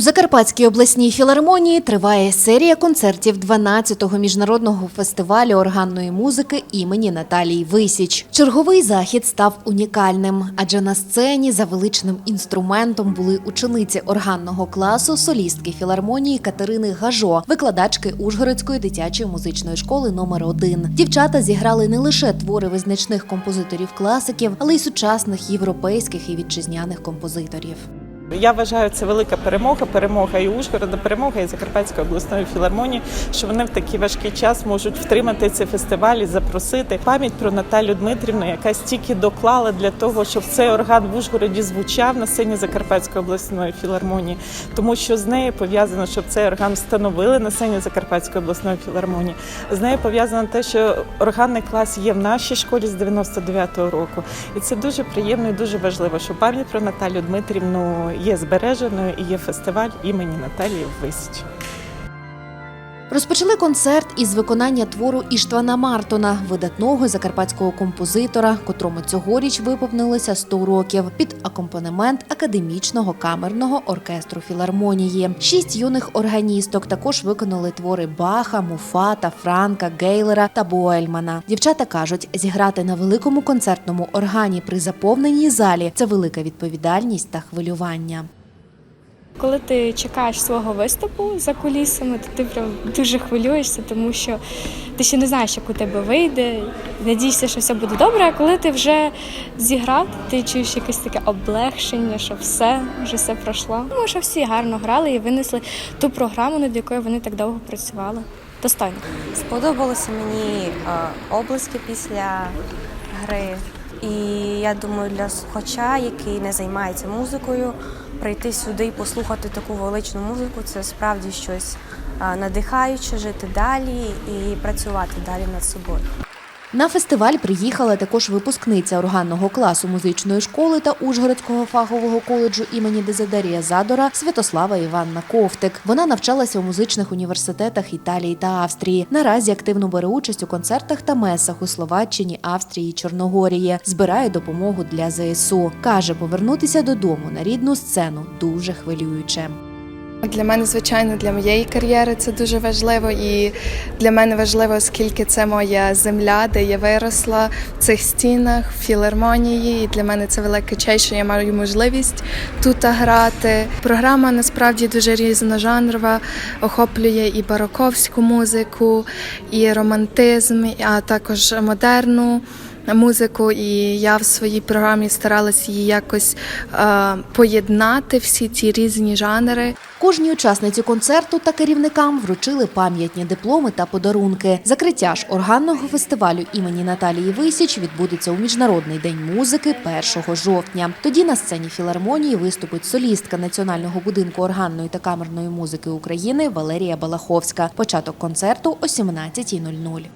У Закарпатській обласній філармонії триває серія концертів 12-го міжнародного фестивалю органної музики імені Наталії Висіч. Черговий захід став унікальним, адже на сцені за величним інструментом були учениці органного класу, солістки філармонії Катерини Гажо, викладачки Ужгородської дитячої музичної школи номер 1 Дівчата зіграли не лише твори визначних композиторів-класиків, але й сучасних європейських і вітчизняних композиторів. Я вважаю, це велика перемога, перемога і Ужгорода, перемога і Закарпатської обласної філармонії, що вони в такий важкий час можуть втримати цей фестиваль і запросити пам'ять про Наталю Дмитрівну, яка стільки доклала для того, щоб цей орган в Ужгороді звучав на сцені Закарпатської обласної філармонії, тому що з нею пов'язано, щоб цей орган встановили на сцені Закарпатської обласної філармонії. З нею пов'язано те, що органний клас є в нашій школі з 99-го року, і це дуже приємно і дуже важливо, що пам'ять про Наталю Дмитрівну є збереженою і є фестиваль імені Наталії Висіч. Розпочали концерт із виконання твору Іштвана Мартона, видатного закарпатського композитора, котрому цьогоріч виповнилося 100 років під акомпанемент академічного камерного оркестру філармонії. Шість юних органісток також виконали твори Баха, Муфата, Франка, Гейлера та Буельмана. Дівчата кажуть, зіграти на великому концертному органі при заповненій залі це велика відповідальність та хвилювання. Коли ти чекаєш свого виступу за кулісами, то ти прям дуже хвилюєшся, тому що ти ще не знаєш, як у тебе вийде. Надієшся, що все буде добре. А коли ти вже зіграв, ти чуєш якесь таке облегшення, що все, вже все пройшло. Тому що всі гарно грали і винесли ту програму, над якою вони так довго працювали. Достойно. Сподобалося мені е, облиски після гри. І я думаю, для слухача, який не займається музикою, прийти сюди і послухати таку величну музику це справді щось надихаюче, жити далі і працювати далі над собою. На фестиваль приїхала також випускниця органного класу музичної школи та Ужгородського фахового коледжу імені Дезидерія Задора Святослава Іванна Ковтик. Вона навчалася у музичних університетах Італії та Австрії. Наразі активно бере участь у концертах та месах у Словаччині, Австрії, Чорногорії. Збирає допомогу для ЗСУ. каже, повернутися додому на рідну сцену дуже хвилююче. Для мене, звичайно, для моєї кар'єри це дуже важливо, і для мене важливо, оскільки це моя земля, де я виросла в цих стінах, в філармонії. І для мене це велика честь, що я маю можливість тут грати. Програма насправді дуже різножанрова, охоплює і бароковську музику, і романтизм, а також модерну. Музику, і я в своїй програмі старалася її якось е, поєднати всі ці різні жанри. Кожній учасниці концерту та керівникам вручили пам'ятні дипломи та подарунки. Закриття ж органного фестивалю імені Наталії Висіч відбудеться у Міжнародний день музики 1 жовтня. Тоді на сцені філармонії виступить солістка Національного будинку органної та камерної музики України Валерія Балаховська. Початок концерту о 17.00.